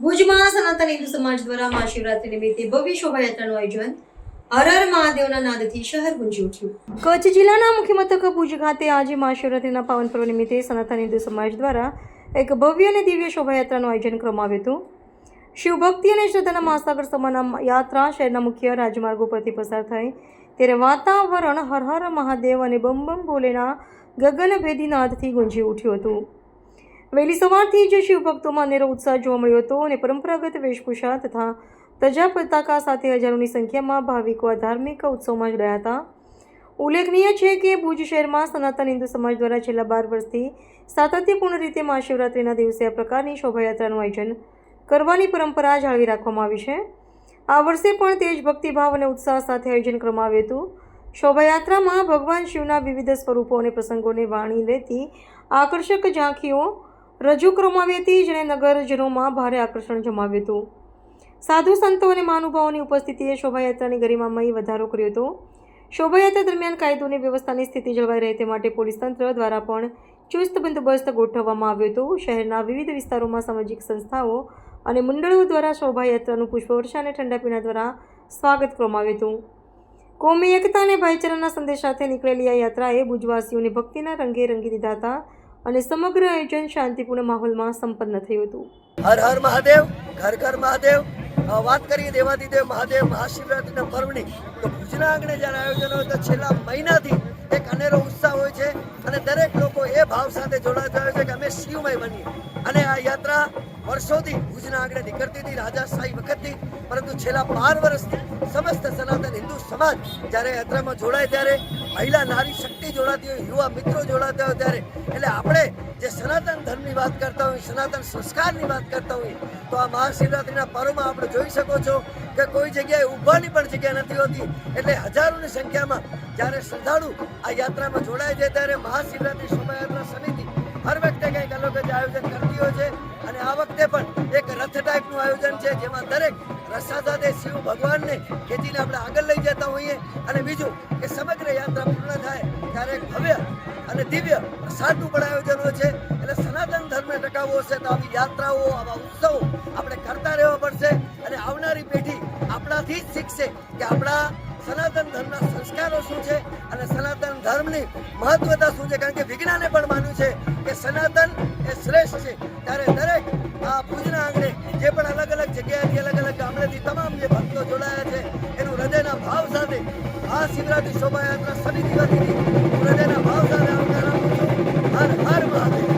સનાતન હિન્દુ સમાજ દ્વારા મહાશિવરાત્રી નિમિત્તે ભવ્ય શોભાયાત્રાનું આયોજન હર હર મહાદેવના નાદથી શહેર ગુંજી ઉઠ્યું. કચ્છ જિલ્લાના મુખ્ય મથક ભુજ ખાતે આજે મહાશિવરાત્રીના પાવન પર્વ નિમિત્તે સનાતન હિન્દુ સમાજ દ્વારા એક ભવ્ય અને દિવ્ય શોભાયાત્રાનું આયોજન કરવામાં આવ્યું હતું. શિવભક્તિ અને શ્રદ્ધાના મહાસાગર સમાના યાત્રા શહેરના મુખ્ય રાજમાર્ગો પરથી પસાર થઈ ત્યારે વાતાવરણ હર હર મહાદેવ અને બમ બમ ભોલેના ગગનભેદી નાદથી ગુંજી ઉઠ્યું હતું. વહેલી સવારથી જ શિવભક્તોમાં અનેરો ઉત્સાહ જોવા મળ્યો હતો અને પરંપરાગત વેશભૂષા તથા તજા પતાકા સાથે હજારોની સંખ્યામાં ભાવિકો આ ધાર્મિક ઉત્સવમાં જોડાયા હતા. ઉલ્લેખનીય છે કે ભુજ શહેરમાં સનાતન હિન્દુ સમાજ દ્વારા છેલ્લા બાર વર્ષથી સાતત્યપૂર્ણ રીતે મહાશિવરાત્રિના દિવસે આ પ્રકારની શોભાયાત્રાનું આયોજન કરવાની પરંપરા જાળવી રાખવામાં આવી છે. આ વર્ષે પણ તેજ ભક્તિભાવ અને ઉત્સાહ સાથે આયોજન કરવામાં આવ્યું હતું. શોભાયાત્રામાં ભગવાન શિવના વિવિધ સ્વરૂપો અને પ્રસંગોને વાણી લેતી આકર્ષક ઝાંખીઓ રજૂ કરવામાં આવી હતી, જેણે નગરજનોમાં ભારે આકર્ષણ જમાવ્યું હતું. સાધુ સંતો અને મહાનુભાવોની ઉપસ્થિતિએ શોભાયાત્રાની ગરિમામય વધારો કર્યો હતો. શોભાયાત્રા દરમિયાન કાયદોની વ્યવસ્થાની સ્થિતિ જળવાઈ રહે તે માટે પોલીસ તંત્ર દ્વારા પણ ચુસ્ત બંદોબસ્ત ગોઠવવામાં આવ્યો હતો. શહેરના વિવિધ વિસ્તારોમાં સામાજિક સંસ્થાઓ અને મંડળો દ્વારા શોભાયાત્રાનું પુષ્પવર્ષા અને ઠંડા પીણા દ્વારા સ્વાગત કરવામાં આવ્યું હતું. કોમી એકતા અને ભાઈચારાના સંદેશ સાથે નીકળેલી આ યાત્રાએ ભુજવાસીઓને ભક્તિના રંગે રંગી દીધા હતા. અને સમગ્ર આયોજન શાંતિપૂર્ણ માહોલમાં સંપન્ન થયું હતું. હર હર મહાદેવ, ઘર ઘર મહાદેવ. વાત કરીએ દેવાદિદેવ મહાદેવ મહાશિવરાત્રિના પર્વની, તો ભુજના આંગણે જ્યારે આયોજન હોય તો છેલ્લા મહિનાથી એક અનેરો ઉત્સાહ હોય છે અને દરેક લોકો એ ભાવ સાથે જોડાતા હોય છે કે અમે શિવમય બનીએ. અને આ યાત્રા વર્ષોથી ભુજના આંગણે નીકળતી હતી રાજાશાહી વખતથી, પરંતુ છેલ્લા બાર વર્ષથી સમસ્ત સનાતન હિન્દુ સમાજ જ્યારે યાત્રામાં જોડાય ત્યારે મહિલા નારી શક્તિ જોડાતી હોય, યુવા મિત્રો જોડાતા હોય ત્યારે, એટલે આપણે જે સનાતન ધર્મની વાત કરતા હોઈએ સનાતન સંસ્કારની વાત કરતા હોઈએ તો આ મહાશિવરાત્રિના પર્વમાં આપણે જોઈ શકો છો કે કોઈ જગ્યાએ ઊભાની પણ જગ્યા નથી હોતી. એટલે હજારોની સંખ્યામાં જ્યારે શ્રદ્ધાળુ આ યાત્રામાં જોડાય છે, ત્યારે મહાશિવરાત્રિ શોભાયાત્રા હર વખતે કંઈક અલગ જ આયોજન કરતી હોય છે. અને આ વખતે પણ એક રથ ટાઈપનું આયોજન છે, જેમાં દરેક રસ્તા સાથે શિવ ભગવાનને ખેંચીને આપણે આગળ લઈ જતા હોઈએ. અને બીજું કે સમગ્ર યાત્રા પૂર્ણ થાય ત્યારે ભવ્ય અને દિવ્ય સાધુ પણ આયોજનો છે. એટલે સનાતન ધર્મને ટકાવવો છે તો આવી યાત્રાઓ, આવા ઉત્સવો આપણે કરતા રહેવા પડશે. અને આવનારી પેઢી આપણાથી જ શીખશે કે આપણા સનાતન ધર્મના સંસ્કારો શું છે અને સનાતન ધર્મની મહત્વતા શું છે? કારણ કે વિજ્ઞાને પણ માન્યું છે કે સનાતન એ શ્રેષ્ઠ છે. ત્યારે દરેક આ ભુજના આંગણે જે પણ અલગ અલગ જગ્યાએથી અલગ અલગ ગામડેથી તમામ જે ભક્તો જોડાયા છે, એનું હૃદયના ભાવ સાથે આ શિવરાત્રી શોભાયાત્રા શનિ દિવસથી હૃદયના ભાવ સાથે આવકાર આપું હર હર મહાદેવ.